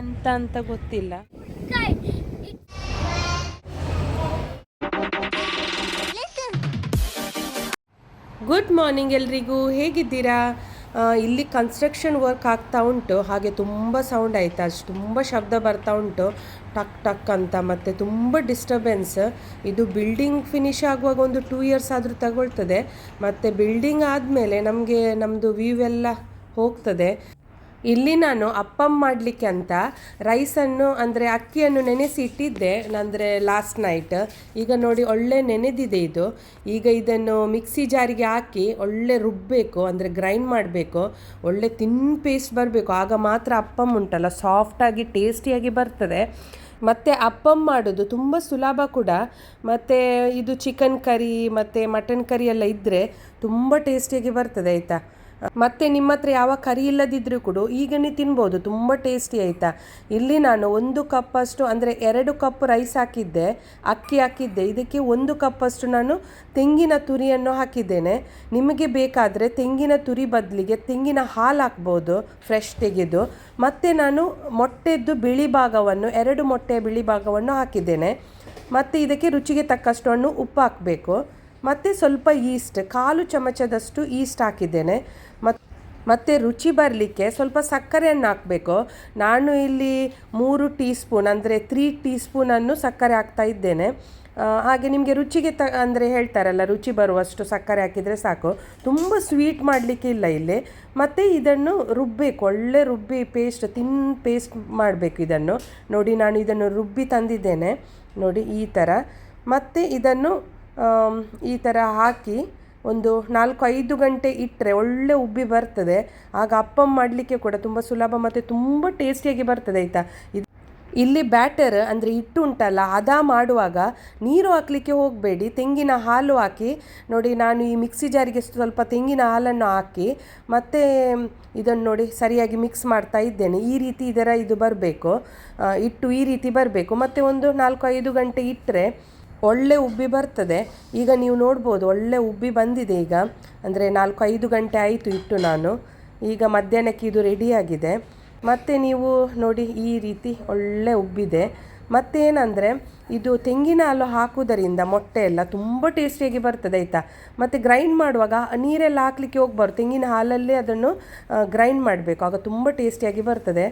ಎಂತ ಅಂತ ಗೊತ್ತಿಲ್ಲ. ಗುಡ್ ಮಾರ್ನಿಂಗ್ ಎಲ್ರಿಗೂ, ಹೇಗಿದ್ದೀರಾ? ಇಲ್ಲಿ ಕನ್ಸ್ಟ್ರಕ್ಷನ್ ವರ್ಕ್ ಆಗ್ತಾ ಉಂಟು. ಹಾಗೆ ತುಂಬ ಸೌಂಡ್ ಆಯಿತು. ಅಷ್ಟು ತುಂಬ ಶಬ್ದ ಬರ್ತಾ ಉಂಟು. ಟಕ್ ಟಕ್ ಅಂತ ಮತ್ತು ತುಂಬ ಡಿಸ್ಟರ್ಬೆನ್ಸ್ ಇದು ಬಿಲ್ಡಿಂಗ್ ಫಿನಿಶ್ ಆಗುವಾಗ ಒಂದು ಟೂ ಇಯರ್ಸ್ ಆದರೂ ತಗೊಳ್ತದೆ. ಮತ್ತು ಬಿಲ್ಡಿಂಗ್ ಆದಮೇಲೆ ನಮಗೆ ನಮ್ಮದು ವ್ಯೂ ಎಲ್ಲ ಹೋಗ್ತದೆ. ಇಲ್ಲಿ ನಾನು ಅಪ್ಪಮ್ ಮಾಡಲಿಕ್ಕೆ ಅಂತ ರೈಸನ್ನು ಅಂದರೆ ಅಕ್ಕಿಯನ್ನು ನೆನೆಸಿ ಇಟ್ಟಿದ್ದೆ ಅಂದರೆ ಲಾಸ್ಟ್ ನೈಟ್ ಈಗ ನೋಡಿ ಒಳ್ಳೆ ನೆನೆದಿದೆ ಇದು. ಈಗ ಇದನ್ನು ಮಿಕ್ಸಿ ಜಾರಿಗೆ ಹಾಕಿ ಒಳ್ಳೆ ರುಬ್ಬಬೇಕು ಅಂದರೆ ಗ್ರೈಂಡ್ ಮಾಡಬೇಕು. ಒಳ್ಳೆ ತಿನ್ ಪೇಸ್ಟ್ ಬರಬೇಕು. ಆಗ ಮಾತ್ರ ಅಪ್ಪಮ್ ಉಂಟಲ್ಲ ಸಾಫ್ಟಾಗಿ ಟೇಸ್ಟಿಯಾಗಿ ಬರ್ತದೆ. ಮತ್ತು ಅಪ್ಪಮ್ ಮಾಡೋದು ತುಂಬ ಸುಲಭ ಕೂಡ. ಮತ್ತು ಇದು ಚಿಕನ್ ಕರಿ ಮತ್ತು ಮಟನ್ ಕರಿ ಎಲ್ಲ ಇದ್ದರೆ ತುಂಬ ಟೇಸ್ಟಿಯಾಗಿ ಬರ್ತದೆ, ಆಯಿತಾ? ಮತ್ತೆ ನಿಮ್ಮ ಹತ್ರ ಯಾವ ಕರಿ ಇಲ್ಲದಿದ್ದರೂ ಕೂಡ ಈಗನೇ ತಿನ್ಬೋದು, ತುಂಬ ಟೇಸ್ಟಿ ಆಯಿತಾ? ಇಲ್ಲಿ ನಾನು ಒಂದು ಕಪ್ಪಷ್ಟು, ಅಂದರೆ ಎರಡು ಕಪ್ ರೈಸ್ ಹಾಕಿದ್ದೆ, ಅಕ್ಕಿ ಹಾಕಿದ್ದೆ, ಇದಕ್ಕೆ ಒಂದು ಕಪ್ಪಷ್ಟು ನಾನು ತೆಂಗಿನ ತುರಿಯನ್ನು ಹಾಕಿದ್ದೇನೆ. ನಿಮಗೆ ಬೇಕಾದರೆ ತೆಂಗಿನ ತುರಿ ಬದಲಿಗೆ ತೆಂಗಿನ ಹಾಲು ಹಾಕ್ಬೋದು ಫ್ರೆಶ್ ತೆಗೆದು. ಮತ್ತು ನಾನು ಮೊಟ್ಟೆದ್ದು ಬಿಳಿ ಭಾಗವನ್ನು, ಎರಡು ಮೊಟ್ಟೆಯ ಬಿಳಿ ಭಾಗವನ್ನು ಹಾಕಿದ್ದೇನೆ. ಮತ್ತು ಇದಕ್ಕೆ ರುಚಿಗೆ ತಕ್ಕಷ್ಟು ಹಣ್ಣು ಉಪ್ಪು ಹಾಕಬೇಕು. ಮತ್ತು ಸ್ವಲ್ಪ ಈಸ್ಟ್ ಕಾಲು ಚಮಚದಷ್ಟು ಈಸ್ಟ್ ಹಾಕಿದ್ದೇನೆ. ಮತ್ತು ಮತ್ತು ರುಚಿ ಬರಲಿಕ್ಕೆ ಸ್ವಲ್ಪ ಸಕ್ಕರೆಯನ್ನು ಹಾಕಬೇಕು. ನಾನು ಇಲ್ಲಿ ಮೂರು ಟೀ ಸ್ಪೂನ್ ಅಂದರೆ ತ್ರೀ ಟೀ ಸ್ಪೂನನ್ನು ಸಕ್ಕರೆ ಹಾಕ್ತಾ ಇದ್ದೇನೆ. ಹಾಗೆ ನಿಮಗೆ ರುಚಿಗೆ ತ, ಅಂದರೆ ಹೇಳ್ತಾರಲ್ಲ, ರುಚಿ ಬರುವಷ್ಟು ಸಕ್ಕರೆ ಹಾಕಿದರೆ ಸಾಕು. ತುಂಬ ಸ್ವೀಟ್ ಮಾಡಲಿಕ್ಕೆ ಇಲ್ಲ ಇಲ್ಲಿ. ಮತ್ತು ಇದನ್ನು ರುಬ್ಬಬೇಕು ಒಳ್ಳೆ ರುಬ್ಬಿ ಪೇಸ್ಟ್ ತಿನ್ ಪೇಸ್ಟ್ ಮಾಡಬೇಕು ಇದನ್ನು. ನೋಡಿ, ನಾನು ಇದನ್ನು ರುಬ್ಬಿ ತಂದಿದ್ದೇನೆ. ನೋಡಿ, ಈ ಥರ ಮತ್ತು ಇದನ್ನು ಈ ಥರ ಹಾಕಿ ಒಂದು ನಾಲ್ಕು ಐದು ಗಂಟೆ ಇಟ್ಟರೆ ಒಳ್ಳೆ ಉಬ್ಬಿ ಬರ್ತದೆ. ಆಗ ಅಪ್ಪಮ್ ಮಾಡಲಿಕ್ಕೆ ಕೂಡ ತುಂಬ ಸುಲಭ ಮತ್ತು ತುಂಬ ಟೇಸ್ಟಿಯಾಗಿ ಬರ್ತದೆ ಆಯಿತಾ? ಇದು ಇಲ್ಲಿ ಬ್ಯಾಟರ್ ಅಂದರೆ ಹಿಟ್ಟು ಉಂಟಲ್ಲ, ಅದ ಮಾಡುವಾಗ ನೀರು ಹಾಕಲಿಕ್ಕೆ ಹೋಗಬೇಡಿ, ತೆಂಗಿನ ಹಾಲು ಹಾಕಿ. ನೋಡಿ, ನಾನು ಈ ಮಿಕ್ಸಿ ಜಾರಿಗೆ ಸ್ವಲ್ಪ ತೆಂಗಿನ ಹಾಲನ್ನು ಹಾಕಿ, ಮತ್ತು ಇದನ್ನು ನೋಡಿ ಸರಿಯಾಗಿ ಮಿಕ್ಸ್ ಮಾಡ್ತಾ ಇದ್ದೇನೆ. ಈ ರೀತಿ ಇದರ ಇದು ಬರಬೇಕು. ಹಿಟ್ಟು ಈ ರೀತಿ ಬರಬೇಕು. ಮತ್ತು ಒಂದು ನಾಲ್ಕು ಐದು ಗಂಟೆ ಇಟ್ಟರೆ ಒಳ್ಳೆ ಉಬ್ಬಿ ಬರ್ತದೆ. ಈಗ ನೀವು ನೋಡ್ಬೋದು, ಒಳ್ಳೆ ಉಬ್ಬಿ ಬಂದಿದೆ ಈಗ. ಅಂದರೆ ನಾಲ್ಕು ಐದು ಗಂಟೆ ಆಯಿತು ಇಟ್ಟು ನಾನು. ಈಗ ಮಧ್ಯಾಹ್ನಕ್ಕೆ ಇದು ರೆಡಿಯಾಗಿದೆ ಮತ್ತು ನೀವು ನೋಡಿ ಈ ರೀತಿ ಒಳ್ಳೆ ಉಬ್ಬಿದೆ. ಮತ್ತೇನಂದರೆ, ಇದು ತೆಂಗಿನ ಹಾಲು ಹಾಕುವುದರಿಂದ ಮೊಟ್ಟೆ ಎಲ್ಲ ತುಂಬ ಟೇಸ್ಟಿಯಾಗಿ ಬರ್ತದೆ ಆಯಿತಾ? ಮತ್ತು ಗ್ರೈಂಡ್ ಮಾಡುವಾಗ ನೀರೆಲ್ಲ ಹಾಕಲಿಕ್ಕೆ ಹೋಗ್ಬಾರ್ದು. ತೆಂಗಿನ ಹಾಲಲ್ಲೇ ಅದನ್ನು ಗ್ರೈಂಡ್ ಮಾಡಬೇಕು. ಆಗ ತುಂಬ ಟೇಸ್ಟಿಯಾಗಿ ಬರ್ತದೆ.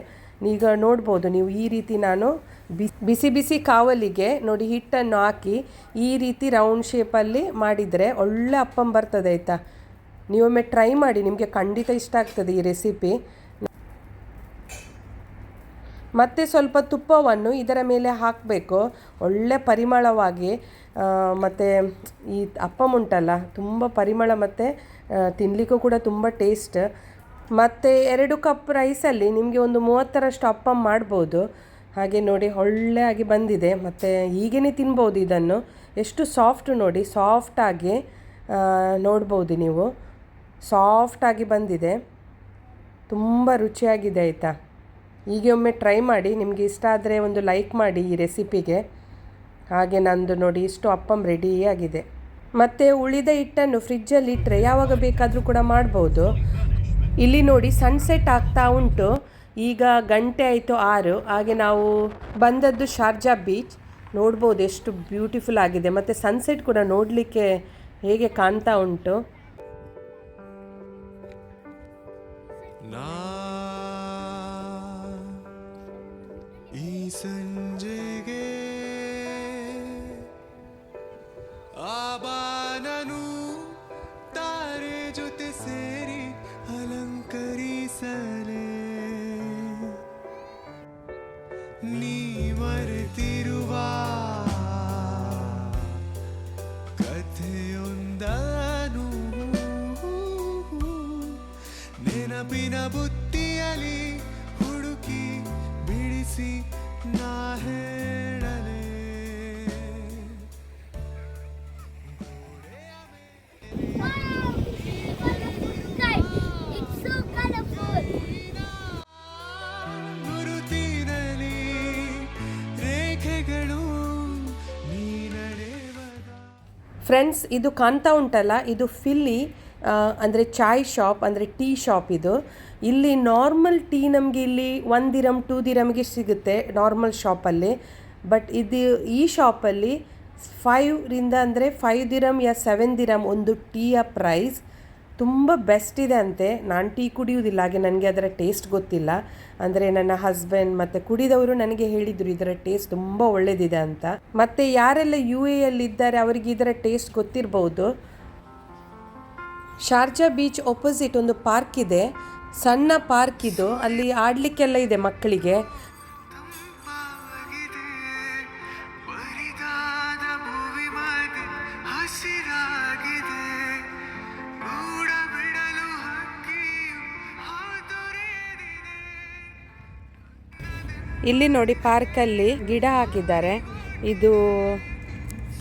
ಈಗ ನೋಡ್ಬೋದು, ನೀವು ಈ ರೀತಿ ನಾನು ಬಿಸಿ ಬಿಸಿ ಕಾವಲಿಗೆ ನೋಡಿ ಹಿಟ್ಟನ್ನು ಹಾಕಿ ಈ ರೀತಿ ರೌಂಡ್ ಶೇಪಲ್ಲಿ ಮಾಡಿದರೆ ಒಳ್ಳೆ ಅಪ್ಪಂ ಬರ್ತದೆ ಆಯಿತಾ? ನೀವೊಮ್ಮೆ ಟ್ರೈ ಮಾಡಿ, ನಿಮಗೆ ಖಂಡಿತ ಇಷ್ಟ ಆಗ್ತದೆ ಈ ರೆಸಿಪಿ ಮತ್ತೆ ಸ್ವಲ್ಪ ತುಪ್ಪವನ್ನು ಇದರ ಮೇಲೆ ಹಾಕಬೇಕು. ಒಳ್ಳೆ ಪರಿಮಳವಾಗಿ ಮತ್ತು ಈ ಅಪ್ಪಮ್ ಉಂಟಲ್ಲ, ತುಂಬ ಪರಿಮಳ ಮತ್ತು ತಿನ್ನಲಿಕ್ಕೂ ಕೂಡ ತುಂಬ ಟೇಸ್ಟ್ ಮತ್ತು ಎರಡು ಕಪ್ ರೈಸಲ್ಲಿ ನಿಮಗೆ ಒಂದು ಮೂವತ್ತರಷ್ಟು ಅಪ್ಪಮ್ ಮಾಡ್ಬೋದು. ಹಾಗೆ ನೋಡಿ ಒಳ್ಳೆ ಆಗಿ ಬಂದಿದೆ. ಮತ್ತು ಹೀಗೇ ತಿನ್ಬೋದು ಇದನ್ನು. ಎಷ್ಟು ಸಾಫ್ಟ್ ನೋಡಿ ಸಾಫ್ಟಾಗಿ ನೋಡ್ಬೋದು ನೀವು. ಸಾಫ್ಟಾಗಿ ಬಂದಿದೆ. ತುಂಬ ರುಚಿಯಾಗಿದೆ ಆಯಿತಾ? ಹೀಗೆ ಒಮ್ಮೆ ಟ್ರೈ ಮಾಡಿ, ನಿಮಗೆ ಇಷ್ಟ ಆದರೆ ಒಂದು ಲೈಕ್ ಮಾಡಿ ಈ ರೆಸಿಪಿಗೆ ಹಾಗೆ ನಂದು ನೋಡಿ ಇಷ್ಟು ಅಪ್ಪಂ ಆಗಿದೆ. ಮತ್ತು ಉಳಿದ ಹಿಟ್ಟನ್ನು ಫ್ರಿಜ್ಜಲ್ಲಿ ಇಟ್ಟರೆ ಯಾವಾಗ ಬೇಕಾದರೂ ಕೂಡ ಮಾಡ್ಬೋದು. ಇಲ್ಲಿ ನೋಡಿ ಸನ್ಸೆಟ್ ಆಗ್ತಾ ಉಂಟು. ಈಗ ಗಂಟೆ ಆಯಿತು ಆರು. ಹಾಗೆ ನಾವು ಬಂದದ್ದು ಶಾರ್ಜಾ ಬೀಚ್ ನೋಡ್ಬೋದು ಎಷ್ಟು ಬ್ಯೂಟಿಫುಲ್ ಆಗಿದೆ. ಮತ್ತು ಸನ್ಸೆಟ್ ಕೂಡ ನೋಡಲಿಕ್ಕೆ ಹೇಗೆ ಕಾಣ್ತಾ ಉಂಟು. ಈ ಸಂಜೆಗೆ ಆಬಾನನು ತಾರೆ ಜೊತೆ ಸೇರಿ ಅಲಂಕರಿಸಲೇ ನೀ ಫ್ರೆಂಡ್ಸ್ ಇದು ಕಾಣ್ತಾ ಉಂಟಲ್ಲ, ಇದು ಫಿಲ್ಲಿ ಅಂದರೆ ಚಾಯ್ ಶಾಪ್, ಅಂದರೆ ಟೀ ಶಾಪ್ ಇದು. ಇಲ್ಲಿ ನಾರ್ಮಲ್ ಟೀ ನಮಗೆ ಇಲ್ಲಿ ಒನ್ ದಿರಮ್ ಟೂ ದಿರಮ್ಗೆ ಸಿಗುತ್ತೆ ನಾರ್ಮಲ್ ಶಾಪಲ್ಲಿ ಬಟ್ ಇದು ಈ ಶಾಪಲ್ಲಿ ಫೈವ್ರಿಂದ ಅಂದರೆ ಫೈವ್ ದಿರಮ್ ಯಾ ಸೆವೆನ್ ದಿರಮ್ ಒಂದು ಟೀಯ ಪ್ರೈಸ್ ತುಂಬ ಬೆಸ್ಟ್ ಇದೆ ಅಂತೆ. ನಾನು ಟೀ ಕುಡಿಯುವುದಿಲ್ಲ, ಹಾಗೆ ನನಗೆ ಅದರ ಟೇಸ್ಟ್ ಗೊತ್ತಿಲ್ಲ. ಅಂದರೆ ನನ್ನ ಹಸ್ಬೆಂಡ್ ಮತ್ತು ಕುಡಿದವರು ನನಗೆ ಹೇಳಿದರು, ಇದರ ಟೇಸ್ಟ್ ತುಂಬ ಒಳ್ಳೆಯದಿದೆ ಅಂತ. ಮತ್ತು ಯಾರೆಲ್ಲ ಯು ಎಲ್ಲಿದ್ದಾರೆ ಅವರಿಗೆ ಇದರ ಟೇಸ್ಟ್ ಗೊತ್ತಿರಬಹುದು ಶಾರ್ಜಾ ಬೀಚ್ ಒಪೋಸಿಟ್ ಒಂದು ಪಾರ್ಕ್ ಇದೆ. ಸಣ್ಣ ಪಾರ್ಕ್ ಇದು. ಅಲ್ಲಿ ಆಡಲಿಕ್ಕೆಲ್ಲ ಇದೆ ಮಕ್ಕಳಿಗೆ. ಇಲ್ಲಿ ನೋಡಿ ಪಾರ್ಕಲ್ಲಿ ಗಿಡ ಹಾಕಿದ್ದಾರೆ. ಇದು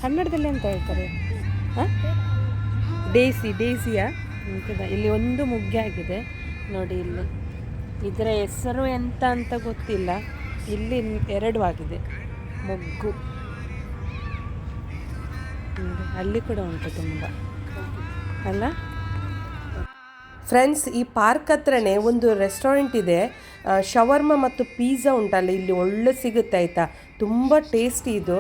ಕನ್ನಡದಲ್ಲಿ ಅಂತ ಹೇಳ್ತಾರೆ. ಡೇಸಿ, ಡೇಸಿಯಾ? ಇಲ್ಲಿ ಒಂದು ಮುಗ್ಗೆ ನೋಡಿ ಇಲ್ಲಿ. ಇದರ ಹೆಸರು ಎಂತ ಅಂತ ಗೊತ್ತಿಲ್ಲ. ಇಲ್ಲಿ ಎರಡು ಆಗಿದೆ. ಮೊಗ್ಗು. ಅಲ್ಲಿ ಕೂಡ ಉಂಟು ತುಂಬ. ಅಲ್ಲ? ಫ್ರೆಂಡ್ಸ್ ಈ ಪಾರ್ಕ್ ಹತ್ರನೇ ಒಂದು ರೆಸ್ಟೋರೆಂಟ್ ಇದೆ. ಶವರ್ಮ ಮತ್ತು ಪಿಜ್ಜಾ ಉಂಟಲ್ಲ, ಇಲ್ಲಿ ಒಳ್ಳೆ ಸಿಗುತ್ತೆ ಆಯಿತಾ? ತುಂಬ ಟೇಸ್ಟಿ ಇದು.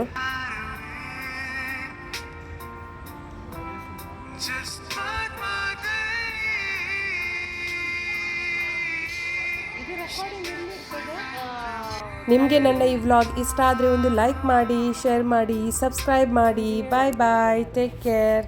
ನಿಮಗೆ ನನ್ನ ಈ ವ್ಲಾಗ್ ಇಷ್ಟ ಆದರೆ ಒಂದು ಲೈಕ್ ಮಾಡಿ ಶೇರ್ ಮಾಡಿ ಸಬ್ಸ್ಕ್ರೈಬ್ ಮಾಡಿ. ಬಾಯ್ ಬಾಯ್ ಟೇಕ್ ಕೇರ್